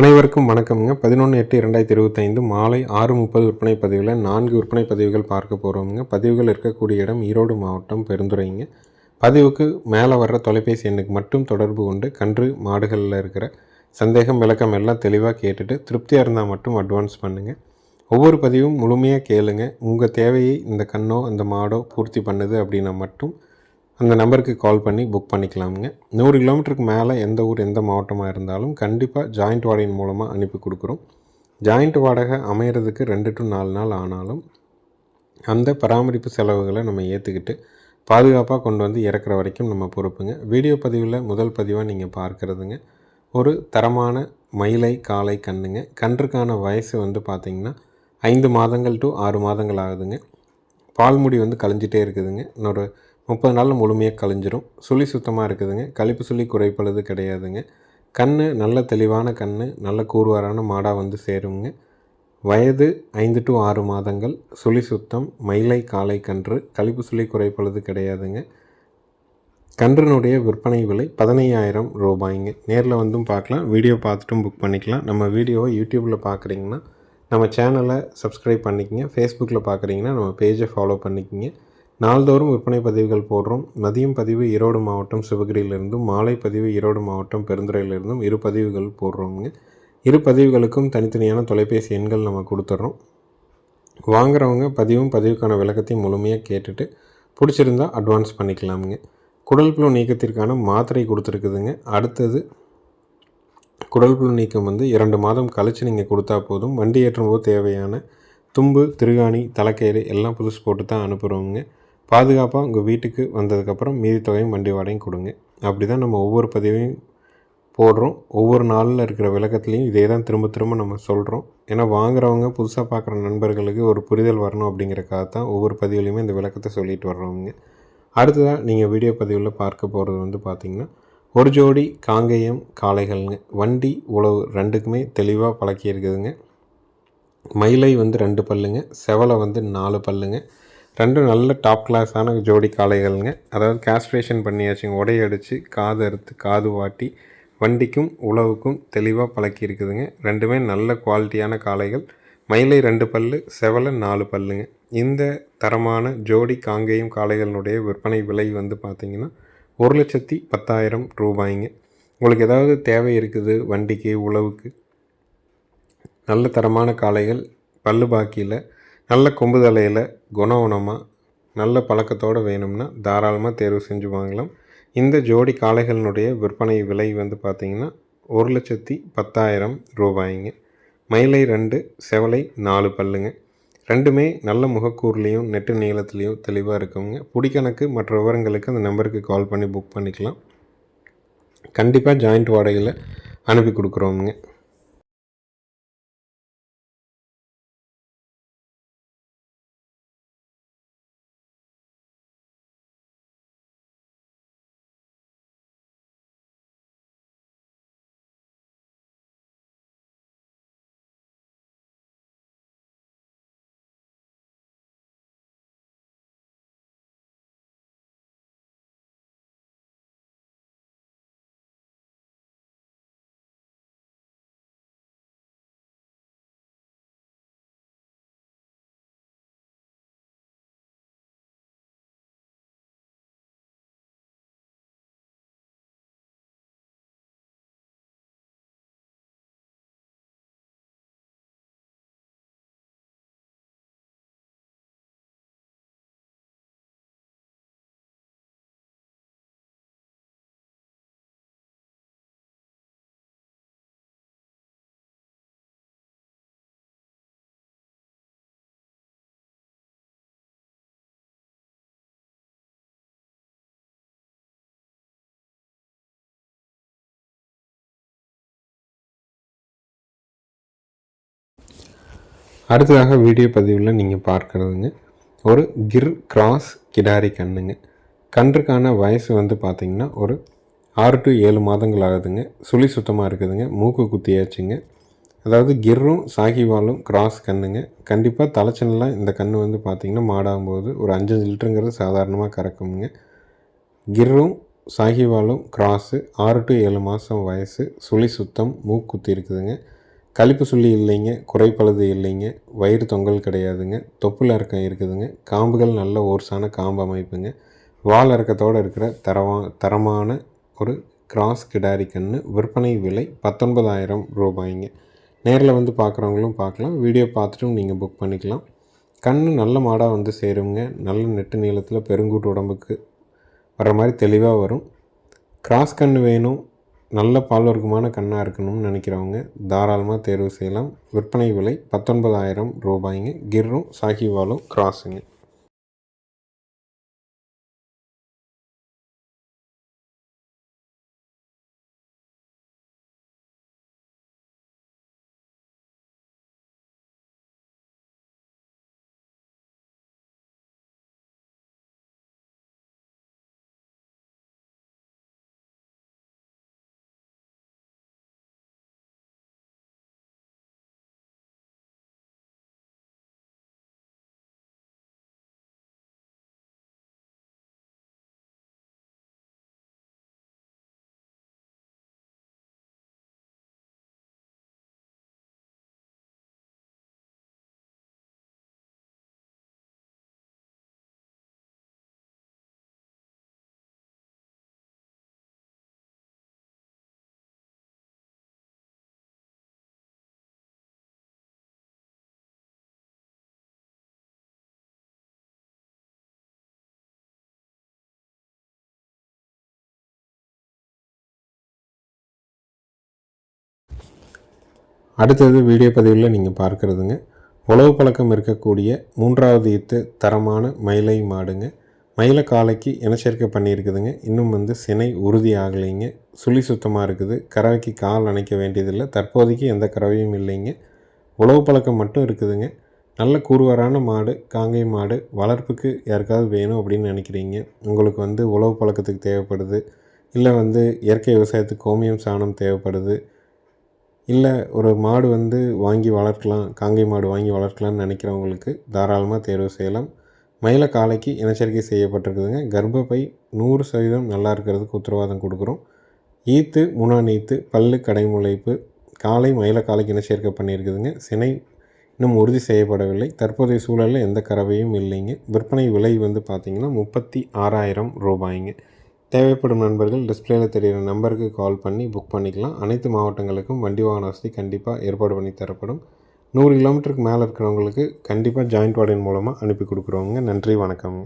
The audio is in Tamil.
அனைவருக்கும் வணக்கம்ங்க. பதினொன்று எட்டு இரண்டாயிரத்தி இருபத்தைந்து மாலை ஆறு முப்பது விற்பனை பதிவில் நான்கு விற்பனை பதிவுகள் பார்க்க போகிறோமுங்க பதிவுகள் இருக்கக்கூடிய இடம் ஈரோடு மாவட்டம் பெருந்துறைங்க. பதிவுக்கு மேலே வர்ற தொலைபேசி எண்ணுக்கு மட்டும் தொடர்பு கொண்டு கன்று மாடுகளில் இருக்கிற சந்தேகம் விளக்கம் எல்லாம் தெளிவாக கேட்டுட்டு திருப்தியாக இருந்தால் மட்டும் அட்வான்ஸ் பண்ணுங்கள் ஒவ்வொரு பதிவும் முழுமையாக கேளுங்க. உங்கள் தேவையை இந்த கண்ணோ அந்த மாடோ பூர்த்தி பண்ணுது அப்படின்னா மட்டும் அந்த நம்பருக்கு கால் பண்ணி புக் பண்ணிக்கலாமுங்க. நூறு கிலோமீட்டருக்கு மேலே எந்த ஊர் எந்த மாவட்டமாக இருந்தாலும் கண்டிப்பாக ஜாயிண்ட் வாடகையின் மூலமாக அனுப்பி கொடுக்குறோம். ஜாயிண்ட் வாடகை அமையிறதுக்கு ரெண்டு டு நாலு நாள் ஆனாலும் அந்த பராமரிப்பு செலவுகளை நம்ம ஏற்றுக்கிட்டு பாதுகாப்பாக கொண்டு வந்து இறக்குற வரைக்கும் நம்ம பொறுப்புங்க. வீடியோ பதிவில் முதல் பதிவாக நீங்கள் பார்க்குறதுங்க. ஒரு தரமான மயிலை காலை கண்ணுங்க கன்றுக்கான வயசு வந்து பார்த்திங்கன்னா ஐந்து மாதங்கள் டு ஆறு மாதங்கள் ஆகுதுங்க. பால்முடி வந்து கழிஞ்சிட்டே இருக்குதுங்க. இன்னொரு முப்பது நாளில் முழுமையாக கழிஞ்சிரும். சுழி சுத்தமாக இருக்குதுங்க. கழிப்பு சுழி குறைப்படுது கிடையாதுங்க. கண் நல்ல தெளிவான கண் நல்ல கூறுவாரான மாடாக வந்து சேருங்க. வயது ஐந்து டு ஆறு மாதங்கள். சுழி சுத்தம் மயிலை காலை கன்று. கழிப்பு சுழி குறைப்பழுது கிடையாதுங்க. கன்றினுடைய விற்பனை விலை பதினையாயிரம் ரூபாய்ங்க. நேரில் வந்தும் பார்க்கலாம். வீடியோ பார்த்துட்டும் புக் பண்ணிக்கலாம். நம்ம வீடியோவை யூடியூப்பில் பார்க்குறீங்கன்னா நம்ம சேனலை சப்ஸ்கிரைப் பண்ணிக்கங்க. ஃபேஸ்புக்கில் பார்க்குறீங்கன்னா நம்ம பேஜை ஃபாலோ பண்ணிக்கங்க. நாள்தோறும் விற்பனை பதிவுகள் போடுறோம். மதியம் பதிவு ஈரோடு மாவட்டம் சிவகிரியிலிருந்தும் மாலை பதிவு ஈரோடு மாவட்டம் பெருந்துறையிலிருந்தும் இரு பதிவுகள் போடுறோங்க இரு பதிவுகளுக்கும் தனித்தனியான தொலைபேசி எண்கள் நம்ம கொடுத்துட்றோம் வாங்குறவங்க பதிவும் பதிவுக்கான விளக்கத்தையும் முழுமையாக கேட்டுட்டு பிடிச்சிருந்தா அட்வான்ஸ் பண்ணிக்கலாமுங்க. குடல் புழு நீக்கத்திற்கான மாத்திரை கொடுத்துருக்குதுங்க. அடுத்தது குடல் புழு நீக்கம் வந்து இரண்டு மாதம் கழித்து நீங்கள் கொடுத்தா போதும். வண்டி ஏற்றும் போது தேவையான தும்பு திருகாணி தலைக்கயிறு எல்லாம் புதுசு போட்டு தான் அனுப்புகிறோங்க பாதுகாப்பாக உங்கள் வீட்டுக்கு வந்ததுக்கப்புறம் மீதி தொகையும் வண்டி வாடகையும் கொடுங்க. அப்படி தான் நம்ம ஒவ்வொரு பதிவையும் போடுறோம். ஒவ்வொரு நாளில் இருக்கிற விளக்கத்துலேயும் இதே தான் திரும்ப திரும்ப நம்ம சொல்கிறோம் ஏன்னா வாங்குறவங்க புதுசாக பார்க்குற நண்பர்களுக்கு ஒரு புரிதல் வரணும் அப்படிங்கிறக்காக தான் ஒவ்வொரு பதிவுலையுமே இந்த விளக்கத்தை சொல்லிட்டு வர்றவங்க. அடுத்ததாக நீங்கள் வீடியோ பதிவில் பார்க்க போகிறது வந்து பார்த்திங்கன்னா ஒரு ஜோடி காங்கேயம் காளைகள்ங்க. வண்டி உழவு ரெண்டுக்குமே தெளிவாக பழக்கியிருக்குதுங்க மயிலை வந்து ரெண்டு பல்லுங்க. செவலை வந்து நாலு பல்லுங்க. ரெண்டும் நல்ல டாப் கிளாஸான ஜோடி காளைகள்ங்க. அதாவது கேஸ்ட்ரேஷன் பண்ணியாச்சுங்க உடையடிச்சு காது அறுத்து காது வாட்டி வண்டிக்கும் உழவுக்கும் தெளிவாக பழக்கி இருக்குதுங்க. ரெண்டுமே நல்ல குவாலிட்டியான காளைகள். மயிலை ரெண்டு பல்லு செவலை நாலு பல்லுங்க. இந்த தரமான ஜோடி காங்கேயம் காளைகளினுடைய விற்பனை விலை வந்து பார்த்திங்கன்னா ஒரு லட்சத்தி பத்தாயிரம் ரூபாய்ங்க. உங்களுக்கு ஏதாவது தேவை இருக்குது வண்டிக்கு உழவுக்கு நல்ல தரமான காளைகள் பல்லு பாக்கியில் நல்ல கொம்பு தலையில் குணவனமாக நல்ல பழக்கத்தோடு வேணும்னா தாராளமாக தேர்வு செஞ்சு வாங்கலாம். இந்த ஜோடி காளைகளினுடைய விற்பனை விலை வந்து பார்த்திங்கன்னா ஒரு லட்சத்தி பத்தாயிரம் ரூபாய்ங்க. மயிலை ரெண்டு செவலை நாலு பல்லுங்க. ரெண்டுமே நல்ல முகக்கூர்லேயும் நெட்டு நீளத்துலேயும் தெளிவாக இருக்குங்க. பிடிக்கணக்கு மற்ற விவரங்களுக்கு அந்த நம்பருக்கு கால் பண்ணி புக் பண்ணிக்கலாம். கண்டிப்பாக ஜாயிண்ட் வாடகையில் அனுப்பி கொடுக்குறோமுங்க. அடுத்ததாக வீடியோ பதிவில் நீங்கள் பார்க்குறதுங்க. ஒரு கிர் கிராஸ் கிடாரி கண்ணுங்க. கன்றுக்கான வயசு வந்து பார்த்திங்கன்னா ஒரு ஆறு டு ஏழு மாதங்கள் ஆகுதுங்க. சுழி சுத்தமாக இருக்குதுங்க. மூக்கு குத்தியாச்சுங்க. அதாவது கிர்ரும் சாகிவாலும் கிராஸ் கண்ணுங்க. கண்டிப்பாக தலைச்சனெலாம் இந்த கன்று வந்து பார்த்திங்கன்னா மாடாகும்போது ஒரு அஞ்சு லிட்டருங்கிறது சாதாரணமாக கறக்குங்க கிர்ரும் சாகிவாலும் கிராஸு ஆறு டு ஏழு மாதம் வயசு சுழி சுத்தம் மூக்குத்தி இருக்குதுங்க. கழிப்பு சுள்ளி இல்லைங்க குறைப்பழுது இல்லைங்க வயிறு தொங்கல் கிடையாதுங்க தொப்புள் இறக்கம் இருக்குதுங்க காம்புகள் நல்ல ஓர்ஸான காம்பு அமைப்புங்க வால் இறக்கத்தோடு இருக்கிற தரவா தரமான ஒரு கிராஸ் கிடாரி கன்று விற்பனை விலை பத்தொன்பதாயிரம் ரூபாய்ங்க. நேரில் வந்து பார்க்குறவங்களும் பார்க்கலாம் வீடியோ பார்த்துட்டும் நீங்கள் புக் பண்ணிக்கலாம். கண் நல்ல மாடாக வந்து சேருங்க நல்ல நெட்டு நீளத்தில் பெருங்கூட்டு உடம்புக்கு வர்ற மாதிரி தெளிவாக வரும். கிராஸ் கன்று வேணும் நல்ல பால்வர்க்கமான கண்ணாக இருக்கணும்னு நினைக்கிறவங்க தாராளமாக தேர்வு செய்யலாம். விற்பனை விலை பத்தொன்பதாயிரம் ரூபாய்ங்க. கிர்ரும் சாகிவாலும் கிராஸுங்க. அடுத்தது வீடியோ பதிவில் நீங்கள் பார்க்குறதுங்க. உழவு பழக்கம் இருக்கக்கூடிய மூன்றாவது ஈத்து தரமான மயிலை மாடுங்க. மயிலை காலைக்கு இனச்சேர்க்கை பண்ணியிருக்குதுங்க. இன்னும் வந்து சினை உறுதி ஆகலைங்க. சுழி சுத்தமாக இருக்குது. கறவைக்கு கால் அணைக்க வேண்டியதில்லை. தற்போதைக்கு எந்த கறவையும் இல்லைங்க. உழவு பழக்கம் மட்டும் இருக்குதுங்க. நல்ல கூறுவரான மாடு காங்கை மாடு வளர்ப்புக்கு யாருக்காவது வேணும் அப்படின்னு நினைக்கிறீங்க. உங்களுக்கு வந்து உழவு பழக்கத்துக்கு தேவைப்படுது. இல்லை வந்து இயற்கை விவசாயத்துக்கு கோமியம் சாணம் தேவைப்படுது. இல்லை ஒரு மாடு வந்து வாங்கி வளர்க்கலாம் காங்கை மாடு வாங்கி வளர்க்கலாம்னு நினைக்கிறவங்களுக்கு தாராளமாக தேர்வு செய்யலாம். மயில காலைக்கு இனச்சரிக்கை செய்யப்பட்டிருக்குதுங்க. கர்ப்பப்பை நூறு சதவீதம் நல்லா இருக்கிறதுக்கு உத்தரவாதம் கொடுக்குறோம். ஈத்து முனா நீத்து பல்லு கடைமுளைப்பு காலை மயில காலைக்கு இனச்சேர்க்கை பண்ணியிருக்குதுங்க. சினை இன்னும் உறுதி செய்யப்படவில்லை. தற்போதைய சூழலில் எந்த கறவையும் இல்லைங்க. விற்பனை விலை வந்து பார்த்திங்கன்னா முப்பத்தி ஆறாயிரம் ரூபாய்ங்க. தேவைப்படும் நண்பர்கள் டிஸ்பிளேயில் தெரிகிற நம்பருக்கு கால் பண்ணி புக் பண்ணிக்கலாம். அனைத்து மாவட்டங்களுக்கும் வண்டி வாகன வசதி கண்டிப்பாக ஏற்பாடு பண்ணி தரப்படும். நூறு கிலோமீட்டருக்கு மேலே இருக்கிறவங்களுக்கு கண்டிப்பாக ஜாயிண்ட் வார்டன் மூலமாக அனுப்பி கொடுக்குறவங்க நன்றி வணக்கம்.